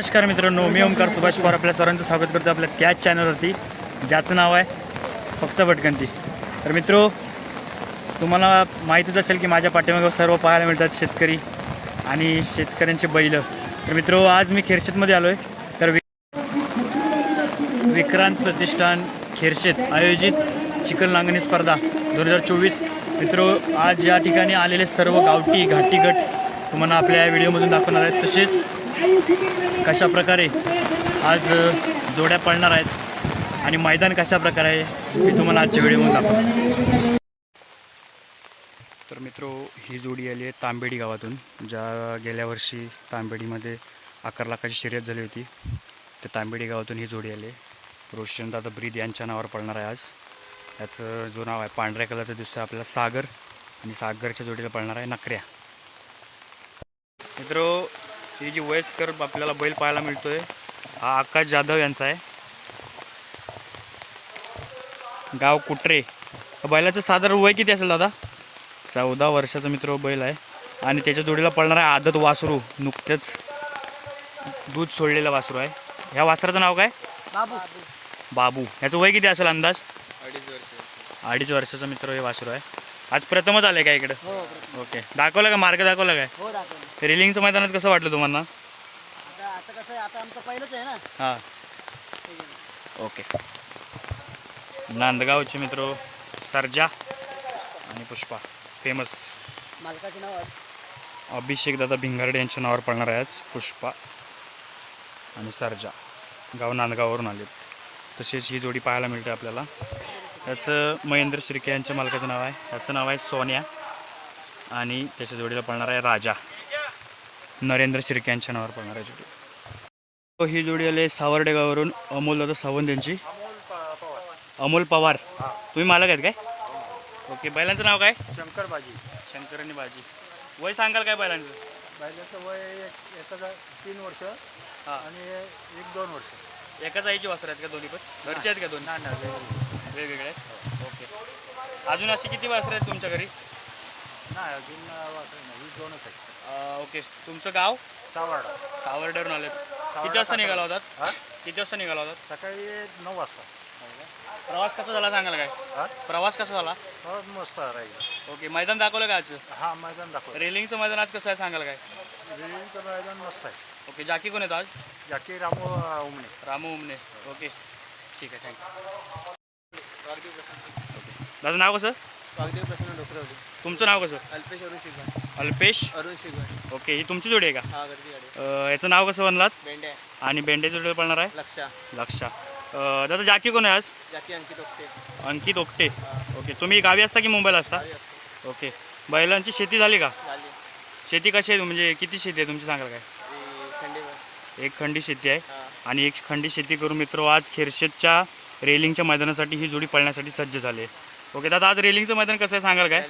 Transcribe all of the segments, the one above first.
नमस्कार मित्रांनो मी ओमकार सुभाष पवार. आपल्या सर्वांचं स्वागत करतो आपल्या त्याच चॅनलवरती ज्याचं नाव आहे फक्त भटकंती. तर मित्रो तुम्हाला माहितीच असेल की माझ्या पाठीमागे सर्व पाहायला मिळतात शेतकरी आणि शेतकऱ्यांचे बैल. तर मित्रो आज मी खेरशेतमध्ये आलो आहे तर विक्रांत प्रतिष्ठान खेरशेत आयोजित चिकन नांगणी स्पर्धा दोन हजार चोवीस. मित्रो आज या ठिकाणी आलेले सर्व गावठी घाटी गट तुम्हाला आपल्या या व्हिडिओमधून दाखवणार आहेत. तसेच कशा प्रकारे आज जोड्या पडणार आहेत आणि मैदान कशा प्रकारे आहे मी तुम्हाला आजच्या व्हिडिओमध्ये दाखवतो. तर मित्रो ही जोडी आली आहे तांबेडी गावातून ज्या गेल्या वर्षी तांबेडीमध्ये अकरा लाखाची शर्यत झाली होती. तर तांबेडी गावातून ही जोडी आली आहे. रोशनदादा ब्रीद यांच्या नावावर पडणार आहे आज. याचं जो नाव आहे पांढऱ्या कलरचं दिसतं आपल्याला सागर. आणि सागरच्या जोडीला पडणार आहे नकऱ्या. मित्रो ही जी वयस्कर आपल्याला बैल पाहायला मिळतोय हा आकाश जाधव यांचा आहे. गाव कुटरे बैलाचं साधारण वय किती असेल दादा? चौदा वर्षाचा मित्र बैल आहे. आणि त्याच्या जोडीला पळणार आहे आदत वासरू नुकतेच दूध सोडलेलं वासरू आहे. ह्या वासराचं नाव काय? बाबू. बाबू. ह्याचं वय किती असेल अंदाज? अडीच वर्ष. अडीच वर्षाचा मित्र हे वासरू आहे. आज प्रथमच आलं का इकडं? हो. ओके. दाखवलं का? मार्ग दाखवला काय? हो दाखवलं. रेलिंगचं मैदानच कसं वाटलं तुम्हाला? आता आता कसं आहे आता आमचं पहिलंच आहे ना? हां. ओके. नांदगावचे मित्र सर्जा आणि पुष्पा. फेमस मालकाचे नाव आहे. अभिषेक दादा भिंगारडे यांच्या नावावर पडणार आहे आज पुष्पा आणि सर्जा. गाव नांदगाववरून आलेत. तसेच ही जोडी पाहायला मिळते आपल्याला. त्याचं महेंद्र शिर्के यांच्या मालकाचं नाव आहे. त्याचं नाव आहे सोन्या. आणि त्याच्या जोडीला पडणार आहे राजा. नरेंद्र शिर्के यांच्या नावावर पडणार आहे जोडी. हो, ही जोडी आली सावर्डे गावावरून अमोल दादा सावंत यांची. अमोल पवार. तुम्ही मालक आहेत काय? ओके बैलांचं नाव काय? शंकर बाजी. शंकर आणि बाजी. वय सांगाल काय बैलांचं? बैलाचं वय एक एकाचा तीन वर्ष हां. आणि एक दोन वर्ष. एकाच आईची वासर आहेत का दोन्ही पण? घरचे आहेत का दोन. वेगवेगळे आहेत. ओके. अजून अशी किती वासर आहेत तुमच्या घरी? नाही अजून वासरं नाही. ही दोनच आहे अं, ओके. तुमचं गाव? चावाडा सावर्डरून आलेत किती वाजता निघाला होतात? हा? किती वाजता निघाला होतात? सकाळी नऊ वाजता. प्रवास कसा झाला सांगाल काय? हा? प्रवास कसा झाला? हो मस्त राहील ओके मैदान दाखवलं का आज हा मैदान दाखव रेलिंगचं मैदान आज कसं आहे सांगाल काय? रेल्वेचं मैदान मस्त आहे. ओके जाकी कोण येतो आज? जाकी रामू अं, उमणे. रामू उमने ओके. ठीक आहे थँक्यू. दादा नाव कसं? वागदेव प्रसन्न डोकरवली तुमचं नाव कसं? अल्पेश अरुण शिगवण अल्पेश? अरुण शिगवण ओके ही तुमची जोडी आहे का? हा गर्दी गाडी. अं, याचं नाव कसं बनलात? बेंड्या आणि बेंडेचं जोडी पडणार आहे? लक्षा. लक्षा. अं, दादा जाकी कोण आहे आज? जाकी अंकित ओकटे. अंकित ओकटे. ओके तुम्ही गावी असता की मुंबईला असता? गावी असते. ओके बैलांची शेती झाली का? झाली. शेती कशी आहे? म्हणजे किती शेती आहे? तुमची सांगाल काय? एक खंडी शेती आहे. हा. आणि एक खंडी शेती करून मित्र आज खेरशेतच्या रेलिंगच्या मैदानासाठी ही जोडी पळण्यासाठी सज्ज झाली आहे. ओके दादा आज रेलिंगचं मैदान कसं आहे सांगाल काय?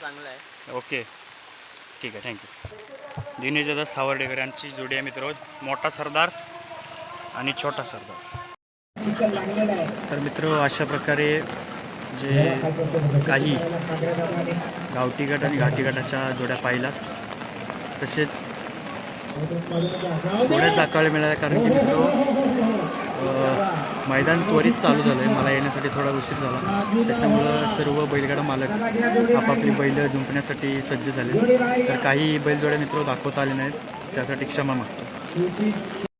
चांगला आहे. ओके ठीक आहे थँक्यू दिनेश दादा सावर्डेकर यांची जोडी आहे मित्र मोठा सरदार आणि छोटा सरदार. तर मित्र अशा प्रकारे जे काही गावठी गट आणि घाटी गटाच्या जोड्या पाहिलात तसेच थोड्याच दाखवायला मिळाल्या. कारण की मित्र मैदान त्वरित चालू झालं आहे मला येण्यासाठी थोडा उशीर झाला. त्याच्यामुळं सर्व बैलगाडा मालक आपापली बैल जुंपण्यासाठी सज्ज झाले. तर काही बैलजोड्या मित्र दाखवता आले नाहीत. त्यासाठी क्षमा मागतो.